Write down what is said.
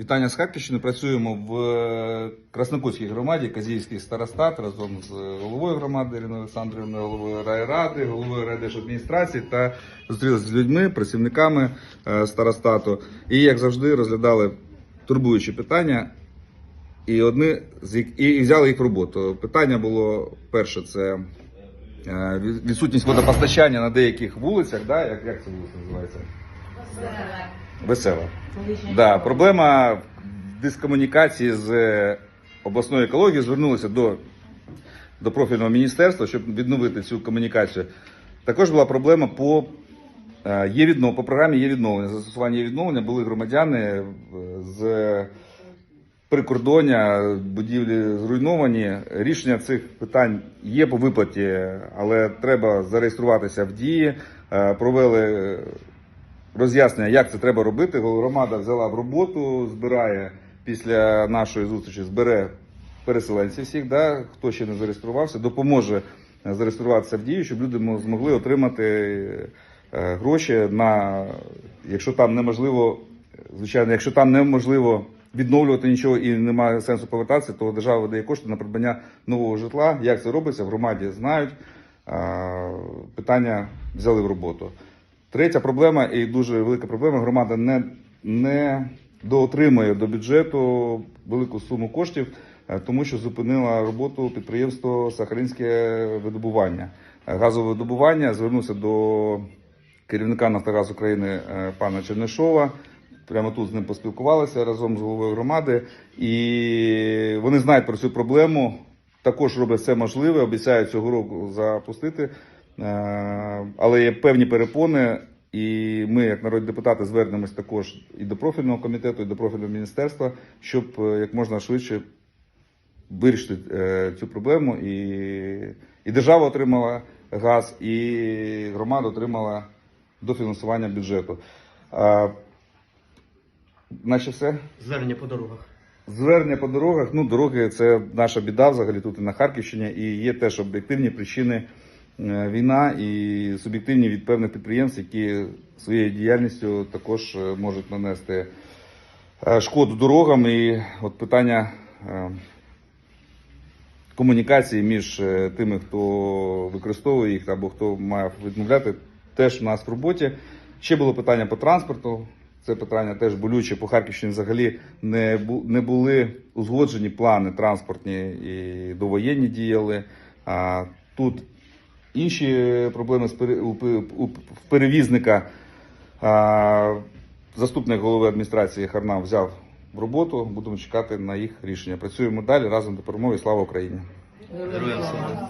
Вітання з Харківщини. Працюємо в е, Краснокутській громаді, Казівський старостат разом з головою громади Іриною Олександрівною, головою райради, головою райдержадміністрації та зустрілися з людьми, працівниками е, старостату. І як завжди розглядали турбуючі питання. І одне з і взяли їх в роботу. Питання було перше: це е, відсутність водопостачання на деяких вулицях. Да? Як, як це вулиця називається? Весела. Да, проблема дискомунікації з е, обласною екологією звернулися до, до профільного міністерства, щоб відновити цю комунікацію. Також була проблема по, е, є віднов, по програмі є відновлення. Застосування є відновлення були громадяни е, з прикордоння, будівлі зруйновані. Рішення цих питань є по виплаті, але треба зареєструватися в дії. Провели роз'яснення, як це треба робити. Громада взяла в роботу, збирає після нашої зустрічі, збере переселенців всіх, да, хто ще не зареєструвався, допоможе зареєструватися в дію, щоб люди змогли отримати е, гроші на, якщо там неможливо, звичайно, якщо там неможливо відновлювати нічого і немає сенсу повертатися, то держава видає кошти на придбання нового житла. Як це робиться, в громаді знають. Питання взяли в роботу. Третя проблема і дуже велика проблема. Громада не, не доотримує до бюджету велику суму коштів, е, тому що зупинила роботу підприємство Сахалінське видобування. Е, Газове видобування звернувся до керівника Нафтогаз України е, пана Чернишова. Прямо тут з ним поспілкувалися разом з головою громади, і вони знають про цю проблему. Також роблять все можливе, обіцяють цього року запустити. Е, Але є певні перепони, і ми, як народні депутати, звернемось також і до профільного комітету, і до профільного міністерства, щоб е, як можна швидше вирішити е, цю проблему. І, і держава отримала газ, і громада отримала дофінансування бюджету. Наче все. Звернення по дорогах. Звернення по дорогах. Ну, дороги це наша біда взагалі тут і на Харківщині. І є теж об'єктивні причини війна і суб'єктивні від певних підприємств, які своєю діяльністю також е, можуть нанести е, шкоду дорогам. І от питання е, комунікації між е, тими, хто використовує їх або хто має відмовляти, теж у нас в роботі. Ще було питання по транспорту. Це питання теж болюче. По Харківщині взагалі не, не були узгоджені плани транспортні і довоєнні діяли. А тут інші проблеми у, перевізника. Заступник голови адміністрації Харнам взяв в роботу. Будемо чекати на їх рішення. Працюємо далі разом до перемоги. Слава Україні! Героям слава.